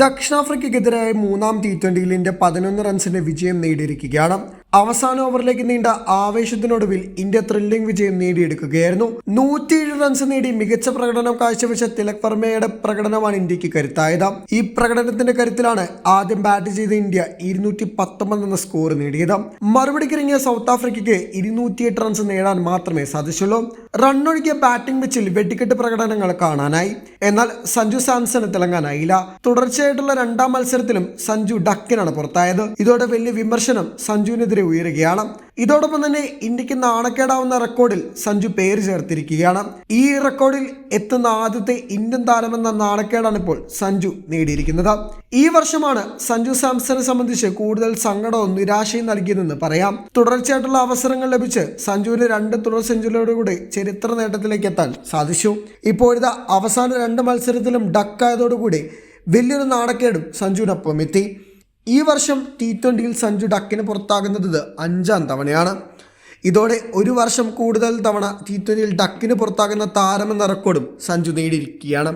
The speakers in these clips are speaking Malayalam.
ദക്ഷിണാഫ്രിക്കയ്ക്കെതിരായ മൂന്നാം ടി ട്വന്റിയിൽ ഇന്ത്യ പതിനൊന്ന് റൺസിന്റെ വിജയം നേടിയിരിക്കുകയാണ്. അവസാന ഓവറിലേക്ക് നീണ്ട ആവേശത്തിനൊടുവിൽ ഇന്ത്യ ത്രില്ലിംഗ് വിജയം നേടിയെടുക്കുകയായിരുന്നു. നൂറ്റിയേഴ് റൺസ് നേടി മികച്ച പ്രകടനം കാഴ്ചവെച്ച തിലക് വർമ്മയുടെ പ്രകടനമാണ് ഇന്ത്യയ്ക്ക് കരുത്തായത്. ഈ പ്രകടനത്തിന്റെ കരുത്തിലാണ് ആദ്യം ബാറ്റ് ചെയ്ത ഇന്ത്യ ഇരുന്നൂറ്റി പത്തൊമ്പത് എന്ന സ്കോർ നേടിയത്. മറുപടിക്കിറങ്ങിയ സൗത്ത് ആഫ്രിക്കയ്ക്ക് ഇരുന്നൂറ്റിയെട്ട് റൺസ് നേടാൻ മാത്രമേ സാധിച്ചുള്ളൂ. റണ്ണൊഴുകിയ ബാറ്റിംഗ് പിച്ചിൽ വെട്ടിക്കെട്ട് പ്രകടനങ്ങൾ കാണാനായി. എന്നാൽ സഞ്ജു സാംസണ് തിളങ്ങാനായില്ല. തുടർച്ചയായിട്ടുള്ള രണ്ടാം മത്സരത്തിലും സഞ്ജു ഡക്കിനാണ് പുറത്തായത്. ഇതോടെ വലിയ വിമർശനം സഞ്ജുവിനെതിരെ ഉയരുകയാണ്. ഇതോടൊപ്പം തന്നെ ഇന്ത്യയ്ക്ക് നാണക്കേടാവുന്ന റെക്കോർഡിൽ സഞ്ജു പേര് ചേർത്തിരിക്കുകയാണ്. ഈ റെക്കോർഡിൽ എത്തുന്ന ആദ്യത്തെ ഇന്ത്യൻ താരമെന്ന നാണക്കേടാണ് ഇപ്പോൾ സഞ്ജു നേടിയിരിക്കുന്നത്. ഈ വർഷമാണ് സഞ്ജു സാംസനെ സംബന്ധിച്ച് കൂടുതൽ സങ്കടവും നിരാശയും നൽകിയതെന്ന് പറയാം. തുടർച്ചയായിട്ടുള്ള അവസരങ്ങൾ ലഭിച്ച് സഞ്ജുവിന് രണ്ട് തുടർ സെഞ്ചുറിയോടുകൂടി ചരിത്ര നേട്ടത്തിലേക്ക് എത്താൻ സാധിച്ചു. ഇപ്പോഴത്തെ അവസാന രണ്ട് മത്സരത്തിലും ഡക്കായതോടുകൂടി വലിയൊരു നാണക്കേടും സഞ്ജുവിനൊപ്പം എത്തി ഈ വർഷം ടി ട്വന്റിയിൽ സഞ്ജു ഡക്കിന് പുറത്താകുന്നത് അഞ്ചാം തവണയാണ്. ഇതോടെ ഒരു വർഷം കൂടുതൽ തവണ ടി ട്വന്റിയിൽ ഡക്കിന് പുറത്താകുന്ന താരമെന്ന റെക്കോർഡും സഞ്ജു നേടിയിരിക്കുകയാണ്.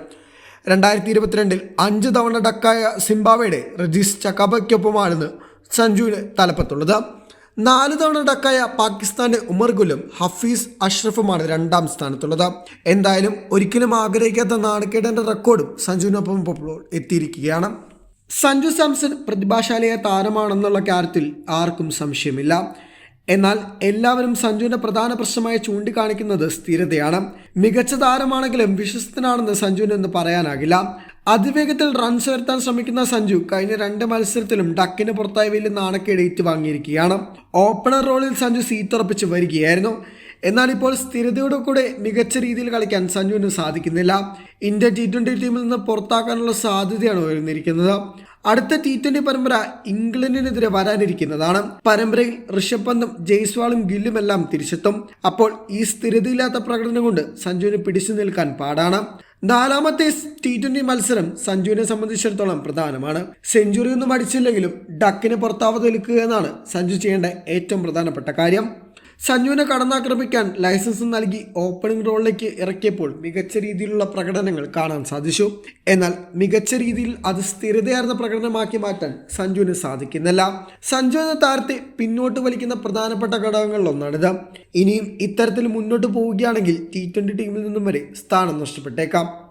രണ്ടായിരത്തി ഇരുപത്തിരണ്ടിൽ അഞ്ച് തവണ ഡക്കായ സിംബാവയുടെ റജീസ് ചക്കബയ്ക്കൊപ്പമാണെന്ന് സഞ്ജുവിന് തലപ്പത്തുള്ളത്. നാല് തവണ ഡക്കായ പാകിസ്ഥാന്റെ ഉമർ ഗുലും ഹഫീസ് അഷ്റഫുമാണ് രണ്ടാം സ്ഥാനത്തുള്ളത്. എന്തായാലും ഒരിക്കലും ആഗ്രഹിക്കാത്ത നാണക്കേടന്റെ റെക്കോർഡും സഞ്ജുവിനൊപ്പം ഇപ്പോൾ എത്തിയിരിക്കുകയാണ്. സഞ്ജു സാംസൺ പ്രതിഭാശാലിയായ താരമാണെന്നുള്ള കാര്യത്തിൽ ആർക്കും സംശയമില്ല. എന്നാൽ എല്ലാവരും സഞ്ജുവിന്റെ പ്രധാന പ്രശ്നമായി ചൂണ്ടിക്കാണിക്കുന്നത് സ്ഥിരതയാണ്. മികച്ച താരമാണെങ്കിലും വിശ്വസ്തനാണെന്ന് സഞ്ജുവിനൊന്ന് പറയാനാകില്ല. അതിവേഗത്തിൽ റൺസ് വരുത്താൻ ശ്രമിക്കുന്ന സഞ്ജു കഴിഞ്ഞ രണ്ട് മത്സരത്തിലും ഡക്കിന് പുറത്തായി വലിയ നാണക്കേട് ഏറ്റുവാങ്ങിയിരിക്കുകയാണ്. ഓപ്പണർ റോളിൽ സഞ്ജു സീറ്റുറപ്പിച്ച് വരികയായിരുന്നു. എന്നാൽ ഇപ്പോൾ സ്ഥിരതയോടെ കൂടെ മികച്ച രീതിയിൽ കളിക്കാൻ സഞ്ജുവിന് സാധിക്കുന്നില്ല. ഇന്ത്യ ടി ട്വന്റി ടീമിൽ നിന്ന് പുറത്താക്കാനുള്ള സാധ്യതയാണ് ഉയർന്നിരിക്കുന്നത്. അടുത്ത ടി ട്വന്റി പരമ്പര ഇംഗ്ലണ്ടിനെതിരെ വരാനിരിക്കുന്നതാണ്. പരമ്പരയിൽ ഋഷഭ് പന്തും ജയ്സ്വാളും ഗില്ലും എല്ലാം തിരിച്ചെത്തും. അപ്പോൾ ഈ സ്ഥിരതയില്ലാത്ത പ്രകടനം കൊണ്ട് സഞ്ജുവിന് പിടിച്ചു നിൽക്കാൻ പാടാണ്. നാലാമത്തെ ടി ട്വന്റി മത്സരം സഞ്ജുവിനെ സംബന്ധിച്ചിടത്തോളം പ്രധാനമാണ്. സെഞ്ചുറി ഒന്നും അടിച്ചില്ലെങ്കിലും ഡക്കിന് പുറത്താവാതെ നിൽക്കുക എന്നാണ് സഞ്ജു ചെയ്യേണ്ട ഏറ്റവും പ്രധാനപ്പെട്ട കാര്യം. സഞ്ജുവിനെ കടന്നാക്രമിക്കാൻ ലൈസൻസ് നൽകി ഓപ്പണിംഗ് റോളിലേക്ക് ഇറക്കിയപ്പോൾ മികച്ച രീതിയിലുള്ള പ്രകടനങ്ങൾ കാണാൻ സാധിച്ചു. എന്നാൽ മികച്ച രീതിയിൽ അത് സ്ഥിരതയാർന്ന പ്രകടനമാക്കി മാറ്റാൻ സഞ്ജുവിന് സാധിക്കുന്നില്ല. സഞ്ജു എന്ന താരത്തെ പിന്നോട്ട് വലിക്കുന്ന പ്രധാനപ്പെട്ട ഘടകങ്ങളിലൊന്നാണിത്. ഇനിയും ഇത്തരത്തിൽ മുന്നോട്ട് പോവുകയാണെങ്കിൽ ടി ട്വന്റി ടീമിൽ നിന്നും വരെ സ്ഥാനം നഷ്ടപ്പെട്ടേക്കാം.